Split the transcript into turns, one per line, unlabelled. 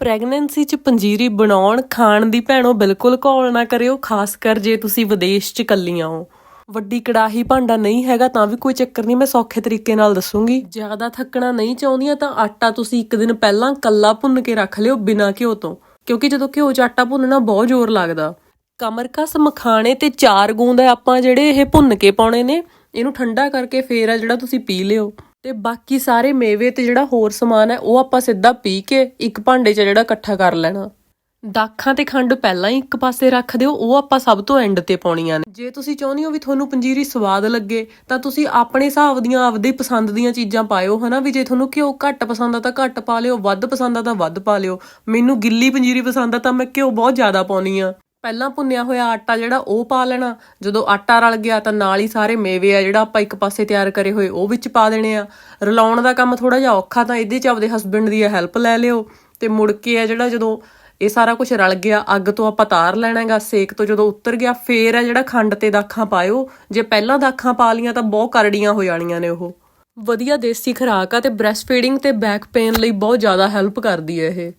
Pregnancy 'ਚ ਪੰਜੀਰੀ ਬਣਾਉਣ, ਖਾਣ ਦੀ ਭੈਣੋ ਬਿਲਕੁਲ ਘੋਲ ਨਾ ਕਰਿਓ, ਖਾਸ ਕਰ ਜੇ ਤੁਸੀਂ ਵਿਦੇਸ਼ 'ਚ ਕੱਲੀਆਂ ਹੋ। ਵੱਡੀ ਕੜਾਹੀ ਭਾਂਡਾ ਨਹੀਂ ਹੈਗਾ ਤਾਂ ਵੀ ਕੋਈ ਚੱਕਰ ਨਹੀਂ, ਮੈਂ ਸੌਖੇ ਤਰੀਕੇ ਨਾਲ ਦੱਸੂਗੀ। ਜ਼ਿਆਦਾ ਥੱਕਣਾ ਨਹੀਂ ਚਾਹੁੰਦੀਆਂ ਤਾਂ ਆਟਾ ਤੁਸੀਂ ਇੱਕ ਦਿਨ ਪਹਿਲਾਂ ਕੱਲਾ ਭੁੰਨ ਕੇ ਰੱਖ ਲਿਓ ਬਿਨਾਂ ਘਿਓ ਤੋਂ, ਕਿਉਂਕਿ ਜਦੋਂ ਘਿਓ 'ਚ ਆਟਾ ਭੁੰਨਣਾ ਬਹੁਤ ਜ਼ੋਰ ਲੱਗਦਾ। ਕਮਰਕਸ, ਮਖਾਣੇ ਤੇ ਚਾਰ ਗੂੰਦ ਆਪਾਂ ਜਿਹੜੇ ਇਹ ਭੁੰਨ ਕੇ ਪਾਉਣੇ ਨੇ, ਇਹਨੂੰ ਠੰਡਾ ਕਰਕੇ ਫੇਰ ਆ ਜਿਹੜਾ ਤੁਸੀਂ ਪੀ ਲਿਓ। ਤੇ ਬਾਕੀ ਸਾਰੇ ਮੇਵੇ ਤੇ ਜਿਹੜਾ ਹੋਰ ਸਮਾਨ ਹੈ, ਉਹ ਆਪਾਂ ਸਿੱਧਾ ਪੀ ਕੇ ਇੱਕ ਭਾਂਡੇ 'ਚ ਜਿਹੜਾ ਇਕੱਠਾ ਕਰ ਲੈਣਾ। ਦਾਖਾਂ ਤੇ ਖੰਡ ਪਹਿਲਾਂ ਹੀ ਇੱਕ ਪਾਸੇ ਰੱਖ ਦਿਓ, ਉਹ ਆਪਾਂ ਸਭ ਤੋਂ ਐਂਡ ਤੇ ਪਾਉਣੀਆਂ ਨੇ। ਜੇ ਤੁਸੀਂ ਚਾਹੁੰਦੇ ਹੋ ਵੀ ਤੁਹਾਨੂੰ ਪੰਜੀਰੀ ਸਵਾਦ ਲੱਗੇ, ਤਾਂ ਤੁਸੀਂ ਆਪਣੇ ਹਿਸਾਬ ਦੀਆਂ, ਆਪਦੇ ਪਸੰਦ ਦੀਆਂ ਚੀਜ਼ਾਂ ਪਾਇਓ, ਹਨਾ? ਵੀ ਜੇ ਤੁਹਾਨੂੰ ਘਿਓ ਘੱਟ ਪਸੰਦ ਆ ਤਾਂ ਘੱਟ ਪਾ ਲਿਓ, ਵੱਧ ਪਸੰਦ ਆ ਤਾਂ ਵੱਧ ਪਾ ਲਿਓ। ਮੈਨੂੰ ਗਿੱਲੀ ਪੰਜੀਰੀ ਪਸੰਦ ਆ ਤਾਂ ਮੈਂ ਘਿਓ ਬਹੁਤ ਜ਼ਿਆਦਾ ਪਾਉਣੀ ਆ। ਪਹਿਲਾਂ ਭੁੰਨਿਆ ਹੋਇਆ ਆਟਾ ਜਿਹੜਾ ਉਹ ਪਾ ਲੈਣਾ। ਜਦੋਂ ਆਟਾ ਰਲ ਗਿਆ ਤਾਂ ਨਾਲ ਹੀ ਸਾਰੇ ਮੇਵੇ ਆ ਜਿਹੜਾ ਆਪਾਂ ਇੱਕ ਪਾਸੇ ਤਿਆਰ ਕਰੇ ਹੋਏ ਉਹ ਵਿੱਚ ਪਾ ਦੇਣੇ ਆ। ਰਲਾਉਣ ਦਾ ਕੰਮ ਥੋੜਾ ਜਿਹਾ ਔਖਾ ਤਾਂ ਇਹਦੇ ਚ ਆਪਦੇ ਹਸਬੰਡ ਦੀ ਹੈਲਪ ਲੈ ਲਿਓ। ਤੇ ਮੁੜ ਕੇ ਆ ਜਿਹੜਾ ਜਦੋਂ ਇਹ ਸਾਰਾ ਕੁਝ ਰਲ ਗਿਆ, ਅੱਗ ਤੋਂ ਆਪਾਂ ਤਾਰ ਲੈਣਾ ਹੈਗਾ, ਸੇਕ ਤੋਂ ਜਦੋਂ ਉਤਰ ਗਿਆ, ਫੇਰ ਆ ਜਿਹੜਾ ਖੰਡ ਤੇ ਦਾਖਾਂ ਪਾਇਓ। ਜੇ ਪਹਿਲਾਂ ਦਾਖਾਂ ਪਾ ਲੀਆਂ ਤਾਂ ਬਹੁਤ ਕਰੜੀਆਂ ਹੋ ਜਾਣੀਆਂ ਨੇ ਉਹ। ਵਧੀਆ ਦੇਸੀ ਖੁਰਾਕ ਆ ਤੇ ਬ੍ਰੈਸਟ ਫੀਡਿੰਗ ਤੇ ਬੈਕ ਪੇਨ ਲਈ ਬਹੁਤ ਜ਼ਿਆਦਾ ਹੈਲਪ ਕਰਦੀ ਹੈ ਇਹ।